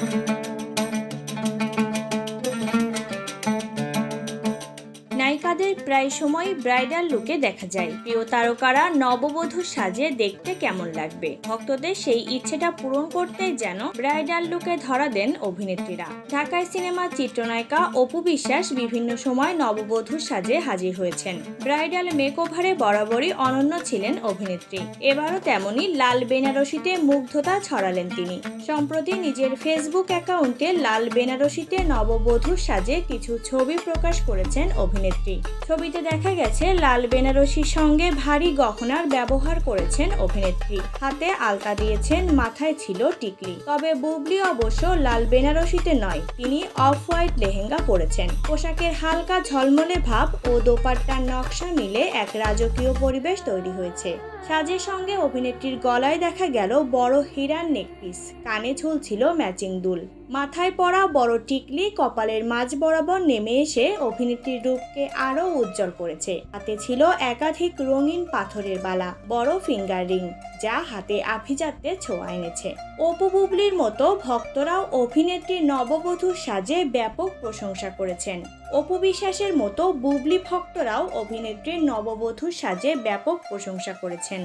Thank you. নায়িকাদের প্রায় সময় ব্রাইডাল লুকে দেখা যায়। প্রিয় তারকারা নববধূ সাজে দেখতে কেমন লাগবে? ভক্তদের সেই ইচ্ছেটা পূরণ করতে যেন ব্রাইডাল লুকে ধরা দেন অভিনেত্রীরা। ঢাকায় সিনেমার চিত্রনায়িকা অপু বিশ্বাস বিভিন্ন সময় নববধূর সাজে হাজির হয়েছেন। ব্রাইডাল মেকওভারে বরাবরই অনন্য ছিলেন অভিনেত্রী। এবারও তেমনি লাল বেনারসিতে মুগ্ধতা ছড়ালেন তিনি। সম্প্রতি নিজের ফেসবুক অ্যাকাউন্টে লাল বেনারসিতে নববধূর সাজে কিছু ছবি প্রকাশ করেছেন অভিনেত্রী। ছবিতে দেখা গেছে, লাল বেনারসির সঙ্গে ভারী গহনার ব্যবহার করেছেন অভিনেত্রী। হাতে আলতা দিয়েছেন, মাথায় ছিল টিকলি। তবে বুবলি অবশ্য লাল বেনারসিতে নয়, তিনি অফ হোয়াইট লেহেঙ্গা পরেছেন। পোশাকের হালকা ঝলমলে ভাব ও দোপাট্টার নকশা মিলে এক রাজকীয় পরিবেশ তৈরি হয়েছে। সাজের সঙ্গে অভিনেত্রীর গলায় দেখা গেল বড় হীরার নেকপিস। কানে ঝুলছিল ম্যাচিং দুল। মাথায় পরা বড় টিকলি কপালের মাঝ বরাবর নেমে এসে অভিনেত্রীর রূপকে আরও উজ্জ্বল করেছে। হাতে ছিল একাধিক রঙিন পাথরের বালা, বড় ফিঙ্গার রিং, যা হাতে আভিজাত্যের ছোঁয়া এনেছে। অপু বুবলির মতো ভক্তরাও অভিনেত্রীর নববধূর সাজে ব্যাপক প্রশংসা করেছেন। অপু বিশ্বাসের মতো বুবলি ভক্তরাও অভিনেত্রীর নববধূর সাজে ব্যাপক প্রশংসা করেছেন।